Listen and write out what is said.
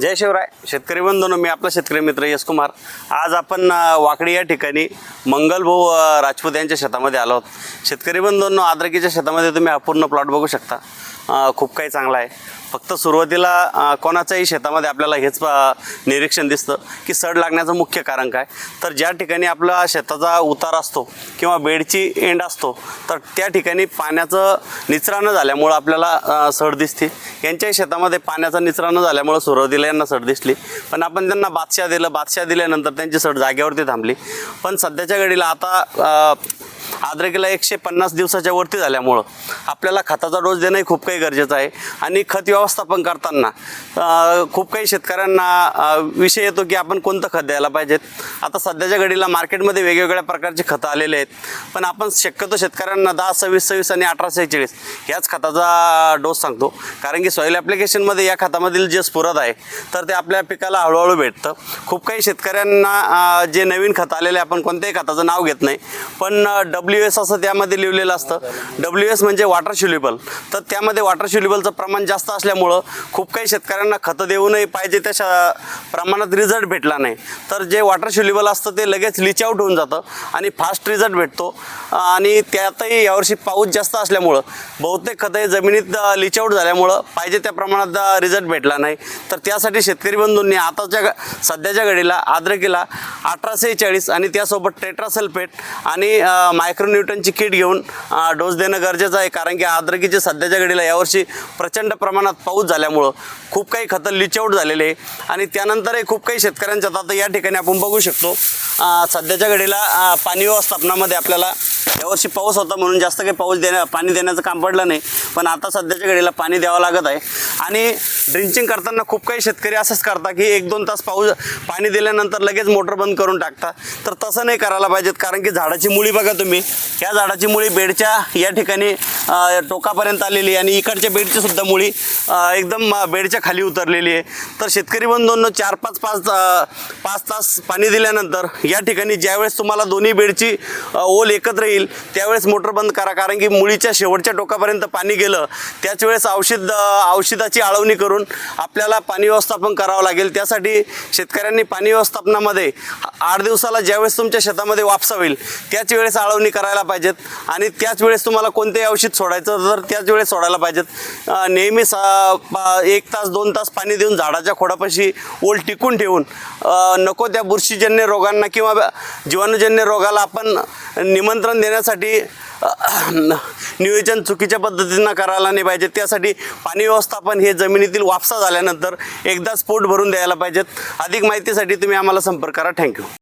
जय शिवराय. शेतकरी बंधूंनो मी आपला शेतकरी मित्र यश कुमार. आज आपण वाकडी या ठिकाणी मंगलभाऊ राजपूत यांच्या शेतामध्ये आलो आहोत. शेतकरी बंधूंनो आद्रकीच्या शेतामध्ये तुम्ही अपूर्ण प्लॉट बघू शकता. खूप काही चांगला आहे. फक्त सुरुवातीला अ, कोणाच्याही शेतामध्ये आपल्याला हेच निरीक्षण दिसतं की सड लागण्याचं मुख्य कारण काय? तर ज्या ठिकाणी आपला शेताचा उतार असतो किंवा बेडची एंड असतो तर त्या ठिकाणी पाण्याचं निचरा न झाल्यामुळं आपल्याला सड दिसते. यांच्याही शेतामध्ये पाण्याचा निचरा न झाल्यामुळं सुरुवातीला यांना सड दिसली. पण आपण त्यांना बादशाह दिलं बादशाह दिल्यानंतर त्यांची सड जागेवरती थांबली. पण सध्याच्या घडीला आता आद्रकीला एकशे पन्नास दिवसाच्या वरती झाल्यामुळं आपल्याला खताचा डोस देणंही खूप काही गरजेचं आहे. आणि खत व्यवस्थापन करताना खूप काही शेतकऱ्यांना विषय येतो की आपण कोणतं खत द्यायला पाहिजेत. आता सध्याच्या घडीला मार्केटमध्ये वेगवेगळ्या प्रकारचे खतं आलेले आहेत. पण आपण शक्यतो शेतकऱ्यांना दहा सव्वीस सव्वीस आणि अठरा सेहेचाळीस ह्याच खताचा डोस सांगतो. कारण की सॉईल ॲप्लिकेशनमध्ये या खतामधील जे स्फुरद आहे तर ते आपल्या पिकाला हळूहळू भेटतं. खूप काही शेतकऱ्यांना जे नवीन खत आलेले आपण कोणत्याही खताचं नाव घेत नाही. पण डब्ल्यू एस असं त्यामध्ये लिहिलेलं असतं. डब्ल्यू एस म्हणजे वॉटर श्युलिबल तर त्यामध्ये वॉटर श्युलिबलचं प्रमाण जास्त असल्यामुळं खूप काही शेतकऱ्यांना खतं देऊनही पाहिजे त्या प्रमाणात रिझल्ट भेटला नाही. तर जे वॉटर श्युलिबल असतं ते लगेच लिच आउट होऊन जातं आणि फास्ट रिझल्ट भेटतो. आणि त्यातही यावर्षी पाऊस जास्त असल्यामुळं बहुतेक खतं हे जमिनीत लिच आउट झाल्यामुळं पाहिजे त्या प्रमाणात रिझल्ट भेटला नाही. तर त्यासाठी शेतकरी बंधूंनी आताच्या सध्याच्या घडीला आद्रकीला अठराशे चाळीस आणि त्यासोबत टेट्रासल्फेट आणि मायक्रोन्यूटनची किट घेऊन डोस देणं गरजेचं आहे. कारण की आद्रकीचे सध्याच्या घडीला यावर्षी प्रचंड प्रमाणात पाऊस झाल्यामुळं खूप काही खतं लिचआउट झालेले आहे. आणि त्यानंतरही खूप काही शेतकऱ्यांच्या आता या ठिकाणी आपण बघू शकतो. सध्याच्या घडीला पाणी व्यवस्थापनामध्ये आपल्याला यावर्षी पाऊस होता म्हणून जास्त काही पाऊस देण्या पाणी देण्याचं काम पडलं नाही. पण आता सध्याच्या घडीला पाणी द्यावं लागत आहे. आणि ड्रिंचिंग करताना खूप काही शेतकरी असंच करतात की एक दोन तास पाऊस पाणी दिल्यानंतर लगेच मोटर बंद करून टाकता तर तसं नाही करायला पाहिजेत कारण की झाडाची मुळी बघा तुम्ही. ह्या झाडाची मुळी बेडच्या या ठिकाणी टोकापर्यंत आलेली आहे आणि इकडच्या बेडची सुद्धा मुळी एकदम बेडच्या खाली उतरलेली आहे. तर शेतकरी बंधूंनो चार पाच पाच पाच तास पाणी दिल्यानंतर या ठिकाणी ज्यावेळेस तुम्हाला दोन्ही बेडची ओल एकत्र येईल. त्यावेळेस मोटर बंद करा. कारण की मुळीच्या शेवटच्या टोकापर्यंत पाणी गेलं. त्याच वेळेस औषध औषधाची आळवणी करून आपल्याला पाणी व्यवस्थापन करावं लागेल. त्यासाठी शेतकऱ्यांनी पाणी व्यवस्थापनामध्ये आठ दिवसाला ज्यावेळेस तुमच्या शेतामध्ये वापसा होईल त्याच वेळेस आळवणी करायला पाहिजेत. आणि त्याच वेळेस तुम्हाला कोणतेही औषध सोडायचं तर त्याच वेळेस सोडायला पाहिजेत. नेहमी सा एक तास दोन तास पाणी देऊन झाडाच्या खोडापाशी ओल टिकून ठेवून नको त्या बुरशीजन्य रोगांना किंवा जीवाणूजन्य रोगाला आपण निमंत्रण देण्यासाठी नियोजन चुकीच्या पद्धतीनं करायला नाही पाहिजे. त्यासाठी पाणी व्यवस्थापन हे जमिनीतील वापसा झाल्यानंतर एकदा स्पोट भरून द्यायला पाहिजेत. अधिक माहितीसाठी तुम्ही आम्हाला संपर्क करा. थँक्यू